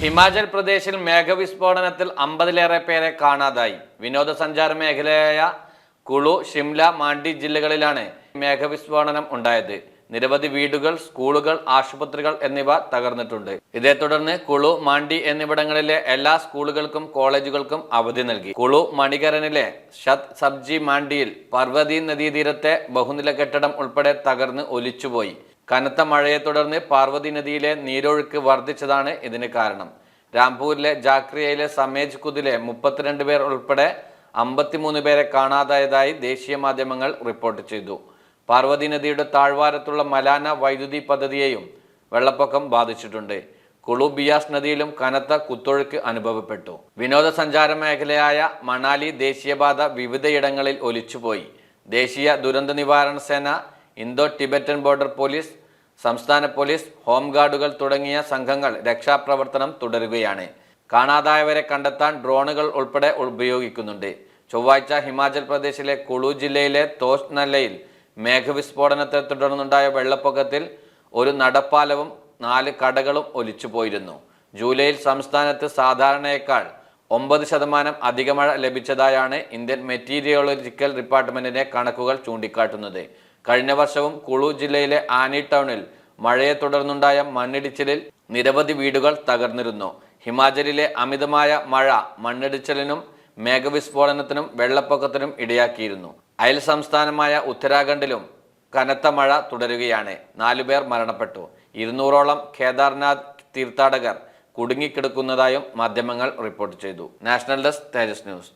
ഹിമാചൽ പ്രദേശിൽ മേഘവിസ്ഫോടനത്തിൽ അമ്പതിലേറെ പേരെ കാണാതായി. വിനോദസഞ്ചാര മേഖലയായ കുളു ഷിംല മാണ്ടി ജില്ലകളിലാണ് മേഘവിസ്ഫോടനം ഉണ്ടായത്. നിരവധി വീടുകൾ സ്കൂളുകൾ ആശുപത്രികൾ എന്നിവ തകർന്നിട്ടുണ്ട്. ഇതേ തുടർന്ന് കുളു മാണ്ടി എന്നിവിടങ്ങളിലെ എല്ലാ സ്കൂളുകൾക്കും കോളേജുകൾക്കും അവധി നൽകി. കുളു മണികരനിലെ ഷത് സബ്ജി മാണ്ഡിയിൽ പർവതി നദീതീരത്തെ ബഹുനില കെട്ടിടം ഉൾപ്പെടെ തകർന്ന് ഒലിച്ചുപോയി. കനത്ത മഴയെ തുടർന്ന് പാർവതി നദിയിലെ നീരൊഴുക്ക് വർദ്ധിച്ചതാണ് ഇതിന് കാരണം. രാംപൂരിലെ ജാക്രിയയിലെ സമേജ് കുതിലെ മുപ്പത്തിരണ്ട് പേർ ഉൾപ്പെടെ അമ്പത്തിമൂന്ന് പേരെ കാണാതായതായി ദേശീയ മാധ്യമങ്ങൾ റിപ്പോർട്ട് ചെയ്തു. പാർവതി നദിയുടെ താഴ്വാരത്തുള്ള മലാന വൈദ്യുതി പദ്ധതിയെയും വെള്ളപ്പൊക്കം ബാധിച്ചിട്ടുണ്ട്. കുളു ബിയാസ് നദിയിലും കനത്ത കുത്തൊഴുക്ക് അനുഭവപ്പെട്ടു. വിനോദസഞ്ചാര മേഖലയായ മണാലി ദേശീയപാത വിവിധയിടങ്ങളിൽ ഒലിച്ചുപോയി. ദേശീയ ദുരന്ത നിവാരണ സേന ഇന്തോ ടിബറ്റൻ ബോർഡർ പോലീസ് സംസ്ഥാന പോലീസ് ഹോംഗാർഡുകൾ തുടങ്ങിയ സംഘങ്ങൾ രക്ഷാപ്രവർത്തനം തുടരുകയാണ്. കാണാതായവരെ കണ്ടെത്താൻ ഡ്രോണുകൾ ഉൾപ്പെടെ ഉപയോഗിക്കുന്നുണ്ട്. ചൊവ്വാഴ്ച ഹിമാചൽ പ്രദേശിലെ കുളു ജില്ലയിലെ തോസ് നല്ലയിൽ മേഘവിസ്ഫോടനത്തെ തുടർന്നുണ്ടായ വെള്ളപ്പൊക്കത്തിൽ ഒരു നടപ്പാലവും നാല് കടകളും ഒലിച്ചുപോയിരുന്നു. ജൂലൈയിൽ സംസ്ഥാനത്ത് സാധാരണയേക്കാൾ ഒമ്പത് ശതമാനം അധിക മഴ ലഭിച്ചതായാണ് ഇന്ത്യൻ മെറ്റീരിയോളജിക്കൽ ഡിപ്പാർട്ട്മെന്റിന്റെ കണക്കുകൾ ചൂണ്ടിക്കാട്ടുന്നത്. കഴിഞ്ഞ വർഷവും കുളു ജില്ലയിലെ ആനി ടൗണിൽ മഴയെ തുടർന്നുണ്ടായ മണ്ണിടിച്ചിലിൽ നിരവധി വീടുകൾ തകർന്നിരുന്നു. ഹിമാചലിലെ അമിതമായ മഴ മണ്ണിടിച്ചിലിനും മേഘവിസ്ഫോടനത്തിനും വെള്ളപ്പൊക്കത്തിനും ഇടയാക്കിയിരുന്നു. അയൽ സംസ്ഥാനമായ ഉത്തരാഖണ്ഡിലും കനത്ത മഴ തുടരുകയാണ്. നാലുപേർ മരണപ്പെട്ടു. ഇരുന്നൂറോളം കേദാർനാഥ് തീർത്ഥാടകർ കുടുങ്ങിക്കിടക്കുന്നതായും മാധ്യമങ്ങൾ റിപ്പോർട്ട് ചെയ്തു. National desk Tejas news.